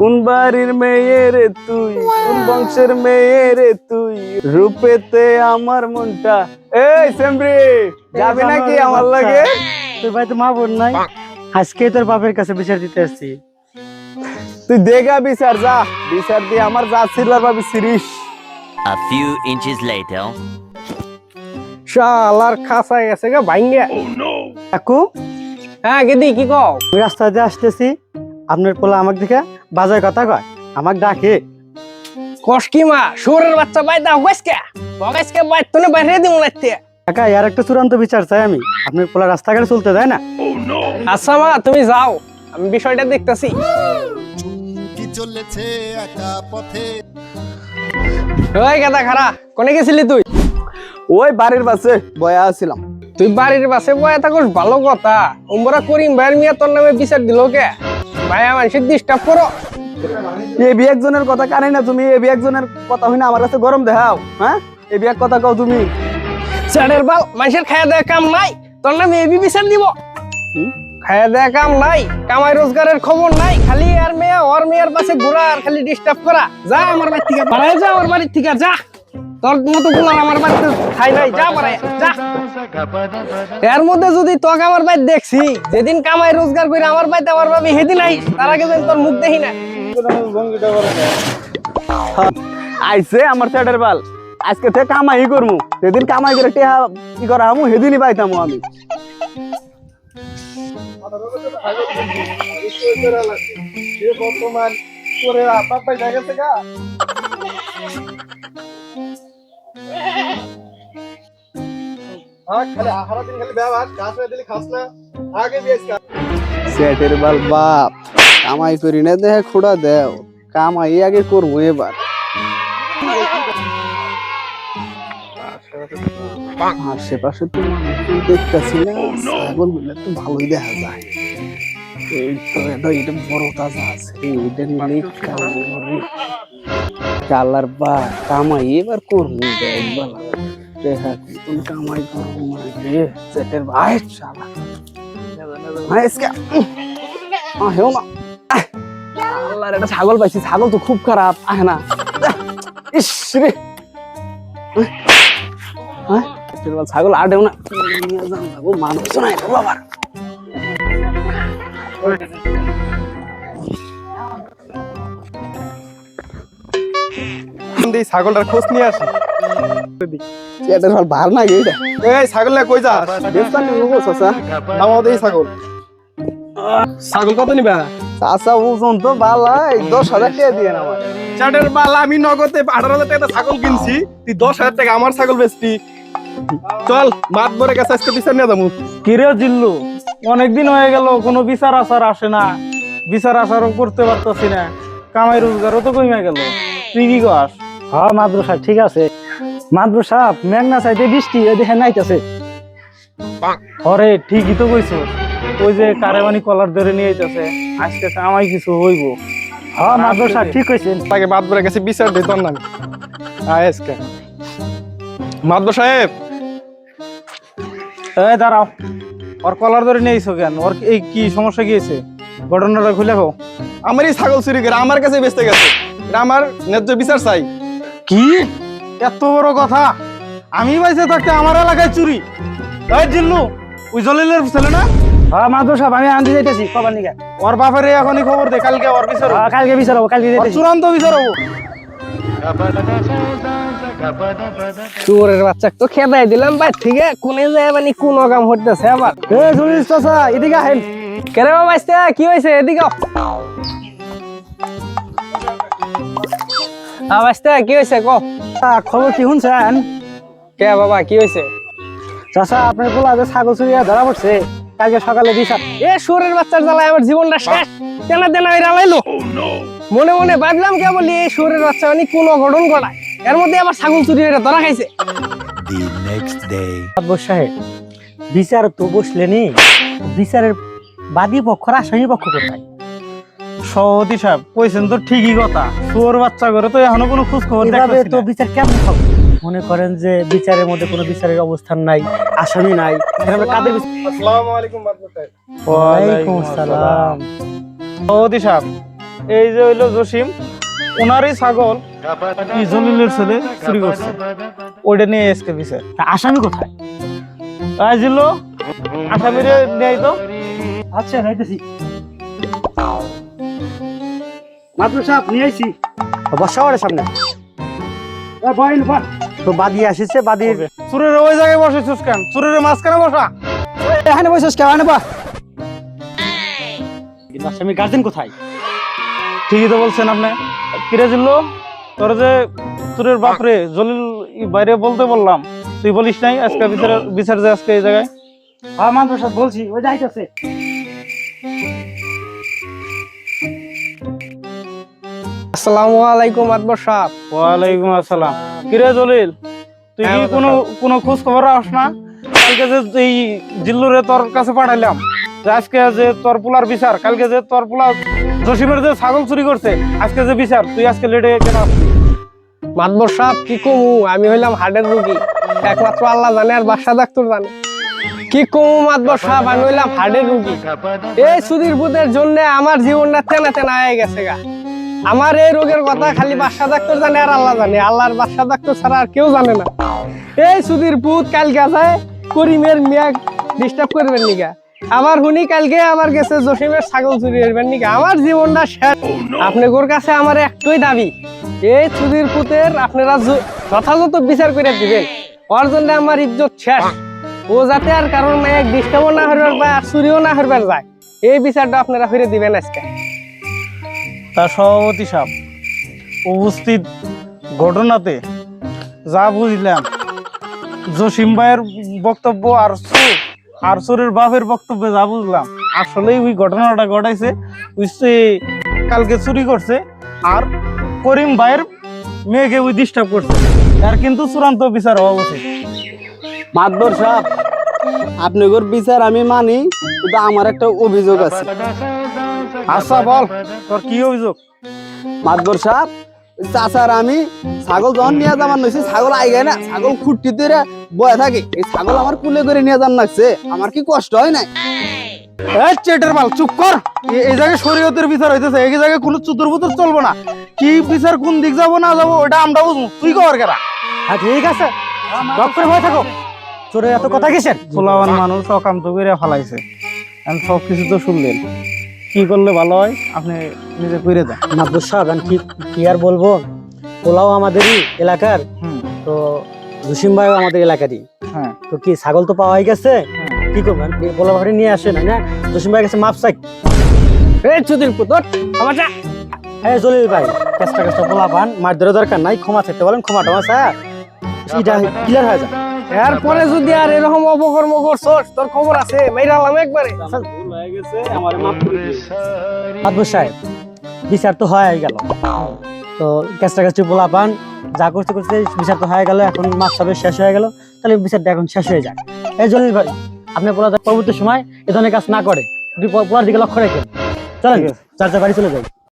কোন বাড়ির মেয়ে রে তুই? কোন বংশের মেয়ে রে তুই? রূপেতে আমার মনটা। এই সেমরি যাবে নাকি আমার লাগে? তোর ভাই তো মা বোন নাই। আজকে তোর বাপের কাছে বিচার দিতে আসছি। তুই দেখা বিচার যা। বিচার দিয়ে আমার যা ছিল ভাবি series. A few inches later. শালার খাসায় গেছে গা ভাঙ্গা কাকু? হ্যাঁ গেদি কি কও? রাস্তা দিয়ে আসতেছি আপনার পোলা আমাকে দেখে বাজার কথা কয় আমাক ডাকে। কস কি মা শুয়োরের বাচ্চা বাই দাও গেসকে বগাইসকে বাই তোনে বাইরে দিমু লাগতে কাকা এর একটা চূড়ান্ত বিচার চাই আমি। আপনার পোলা রাস্তাঘাটে চলতে দেয় না? আচ্ছা মা তুমি যাও। আমি বিষয়টা দেখতাছি। কি চলেছে একা পথে ওই গাদা খারা কোনে গেছিলি তুই? ওই বাড়ির পাশে বয়া আছিলাম। তুই বাড়ির পাশে বয়া থাকস ভালো কথা। উমরা করিম ভাইয়ের মিয়া তোর নামে বিচার দিল কে? ভাইয়া মানুষের ডিস্টার্ব করো। এবি একজনের কথা কানে না তুমি এবি একজনের কথা হই না আমার কাছে গরম দেখাও হ্যাঁ? এবি এক কথা কও তুমি। চারের বাল মানুষের খায়া দেয়া কাম নাই। তোর নামে এবি বিচার দিব? খায়া দেয়া কাম নাই কামাই রোজগারের খবর নাই খালি আর মেয়া ওর মেয়ের পাশে ঘোরা আর খালি ডিস্টার্ব করা। যা আমার বাড়ি থেকে পাড়ায় যা আমার বাড়ির থেকে যা। তোর মতো গুলার আমার বাড়িতে খাই নাই যা পাড়ায় যা। এর মধ্যে যদি তোকে আমার বাড়ি দেখছি যেদিন কামাই রোজগার করে আমার বাড়িতে আমার ভাবি সেদিন আই তার আগে যেন তোর মুখ দেখি না। আইছে আমার ছেলের বাল। আজকে থেকে কামাই করমু। সেদিন কামাই করে টেহা কি করা আমু সেদিনই পাইতামু আমি। সেটের বাপ, কামাই করি না দেও, কামাই আগে করব এবার। আশেপাশে ভালোই দেখা যায়। এই তো এটা বড় কামাই কালার বা কামাই এবার করব একবার দেখা তুমি কামাই করব মানে সেটের ভাই শালা এসকে আহ হেও না আল্লাহর একটা ছাগল পাইছি ছাগল তো খুব খারাপ। আহে না। ইস রে। ছাগল আটেও না। বাবু মানুষ নাই বাবার। ছাগলটার খোঁজ নিয়ে আসি। এটা সব ভার না গে এটা এই ছাগল না কই যাস? বেস্তান নিবো চাচা। নামাও দেই ছাগল। ছাগল কত নিবা? চাচা ওজন তো বালাই দশ হাজার টাকা দিয়ে না আমার চাটের বাল আমি নগদে আঠারো হাজার টাকা ছাগল কিনছি। তুই দশ হাজার টাকা আমার ছাগল বেচতি। চল মাত ভরে গেছে আজকে বিচার নিয়ে যাব। কিরে জিল্লু অনেকদিন হয়ে গেল কোনো বিচার আচার আসে না। বিচার আচারও করতে পারতাছি না। কামাই রোজগারও তো কমে গেল। তুই কি কস? হ মাদ্র সাহেব ঠিক আছে। মাদ্র সাহেব মেঘনা চাইতে বৃষ্টি দেখে নাইতেছে। হরে ঠিকই তো কইছো। ওই যে কারেবানি কলার ধরে নিয়ে যাইতেছে আজকে কামাই কিছু হইব। হ মাদ্র সাহেব ঠিক কইছেন তাকে মাত ভরে গেছে বিচার নামে। আয় আজকে। মাতব সাহেব এই দাঁড়াও। ওর কলার ধরে নিয়েছো কেন? ওর এই কি সমস্যা গিয়েছে ঘটনাটা খুলে খাও আমার ছাগল চুরি করে আমার কাছে বেচতে গেছে। আমার ন্যায্য বিচার চাই। কি? এত বড় কথা। আমি বাইসে থাকতে আমার এলাকায় চুরি। এই জিল্লু ওই জলিলের ছেলে না? হ মাদ্র সাহেব আমি আনতে যাইতেছি কবার নিকে ওর বাপের এখনই খবর দে কালকে ওর বিচার হ্যাঁ, কালকে বিচার হব কালকে যাইতেছি। চূড়ান্ত বিচার হব শুয়োরের বাচ্চা তো খেদাই দিলাম বাড়ি থেকে কোনে যায় মানে কোন কাম হইতেছে আবার? এ জলিল চাচা এদিকে আহেন। কেরে বাবা আসতে কি হয়েছে এদিকে আবাসতে কি হয়েছে ক? খবর কি শুনছেন? কে বাবা কি হয়েছে? চাচা আপনার পোলা যে ছাগল চুরিয়া ধরা পড়ছে কালকে সকালে বিচার। এ সুরের বাচ্চার জ্বালায় আমার জীবনটা শেষ। তেনা তেনা এরা লাইলো? মনে মনে ভাবলাম কে বলি এই সুরের বাচ্চা মানে কোন অঘটন ঘটায়। এর মধ্যে আবার ছাগল চুরি এটা ধরা খাইছে। সাহেব বিচার তো বসলেনি। বিচারের বাদী পক্ষ আর আসামি পক্ষ কোথায়? সভাপতি সাহেব কইছেন তো ঠিকই কথা। তোর বাচ্চা করে তো এখনও কোনো খোঁজ খবর দেখতেছি তো বিচার কেমন হবে? মনে করেন যে বিচারের মধ্যে কোনো বিচারের অবস্থান নাই আসামি নাই কাদের আসসালামু আলাইকুম ওয়ালাইকুম আসসালাম। সভাপতি সাহেব এই যে হইল জসিম ওনারই ছাগল জলিলের ছেলে চুরি করছে। ওইটা নিয়ে এসকে বিচার। তা আসামি কোথায়? আসামিরে নেই তো। আচ্ছা যাইতেছি। মাত্র নিয়ে আইছি। বসা ওরে সামনে। তো বাদি আসিছে বাদির চুরের ওই জায়গায় বসেছিস কেন? চুরের মাঝখানে বসা। এখানে বা আসামি গার্জেন কোথায়? ঠিকই তো বলছেন আপনি। কিরে জিল্লো? তোর যে চুরের বাপরে জলিল বাইরে বলতে বললাম। তুই বলিস নাই আজকে বিচার বিচার যে আজকে এই জায়গায়? হ্যাঁ বলছি ওই যাইতেছে আসসালামু আলাইকুম আদবর সাহেব। ওয়ালাইকুম আসসালাম। কিরে জলিল তুই কি কোনো কোনো খোঁজ খবর আস না? কালকে যে এই জিল্লুরে তোর কাছে পাঠাইলাম আজকে যে তোর পোলার বিচার কালকে যে তোর পোলার জসিমের যে ছাগল চুরি করছে আজকে যে বিচার তুই আজকে লেটে কেন মাতবর সাহেব কি কমু? আমি হইলাম হার্টের রুগী। একমাত্র আল্লাহ জানে আর বাসা ডাক্তার জানে। কি কমু মাতবর সাহেব? আমি হইলাম হার্টের রুগী। এই সুধীর বুধের জন্য আমার জীবনটা তেনা তেনা হয়ে গেছে গা। আমার এই রোগের কথা খালি বাসা ডাক্তার জানে আর আল্লাহ জানে। আল্লাহর বাসা ডাক্তার ছাড়া আর কেউ জানে না। এই সুধীর পুত কালকে যায় করিমের মিয়া ডিস্টার্ব করবেন নিগা। আবার হুনি কালকে আবার গেছে জসিমের ছাগল চুরি করবেন নিগা। আমার জীবনটা শেষ। আপনাদের কাছে আমার একটাই দাবি, এই চুরির পুতের আপনারা যথাযথ বিচার করে দিবেন। ওর জন্য আমার ইজ্জত শেষ। ও যাতে আর কারণ এক ডিস্টার্বও না হরবার পায় আর চুরিও না হরবার যায়। এই বিচারটা আপনারা ফিরে দিবেন আজকে। তার সভাপতি সাহেব উপস্থিত ঘটনাতে যা বুঝলাম, জসিম ভাইয়ের বক্তব্য আর সুর আর সুরের বাপের বক্তব্যে যা বুঝলাম, আসলেই ওই ঘটনাটা ঘটাইছে। কালকে চুরি করছে আর করিম ভাইয়ের মেয়েকে ওই ডিস্টার্ব করছে। তার কিন্তু চূড়ান্ত বিচার হওয়া উচিত। মাতবর সাহেব আপনার বিচার আমি মানি, কিন্তু আমার একটা অভিযোগ আছে। আচ্ছা বল। তোর কি অভিযোগ? মাতবর সাহেব চাচার আমি ছাগল যখন নিয়ে যাবার নইছি ছাগল আই গায় না ছাগল খুঁটি ধরে বয়ে থাকে। এই ছাগল আমার কুলে করে নিয়ে যান লাগছে আমার কি কষ্ট হয় না এই চেটের মাল চুপ কর। এই জায়গায় শরীয়তের বিচার হইতেছে এই জায়গায় কোনো চুতুর বুতুর চলবো না। কি বিচার কোন দিক যাব না যাব ওটা আমরা বুঝব। তুই কর কেরা। হ্যাঁ ঠিক আছে। করে ভয় থাকো। চোরে এত কথা কিসের? ফুলাবান মানুষ অকান্ত করে ফালাইছে। সব কিছু তো শুনলেন। কি করলে ভালো হয়? আপনি নিজে করে দেন। সাহেব আমি কি কি আর বলব? পোলাও আমাদেরই এলাকার তো জসিম ভাইও আমাদের এলাকারই। হ্যাঁ। তো কি ছাগল তো পাওয়াই গেছে? কি করবেন পোলা ভাড়ি নিয়ে আসেন না জসিম ভাই গেছে মাপ চাই। এই চুদির পুত ওঠ, আমার যা হ্যাঁ জলিল ভাই কেসটা কেসটা পোলা পান মার ধরে দরকার নাই ক্ষমা চাইতে বলেন ক্ষমা টমা স্যার এটা ক্লিয়ার হয়ে যায়। এরপরে যদি আর এরকম অপকর্ম করছস তোর খবর আছে মাইরালাম একবারে। সাহেব বিচার তো হয়ে গেল। তো কেসটা কেসটি পোলা পান যা করতে করতে বিচার তো হয়ে গেল এখন মাছ সবে শেষ হয়ে গেল। তাহলে বিচারটা এখন শেষ হয়ে যায় এই জলিল ভাই আপনি পোলা পরবর্তী সময় এ ধরনের কাজ না করে পোলার দিকে লক্ষ্য রেখে চলেন চার চার বাড়ি চলে যাই।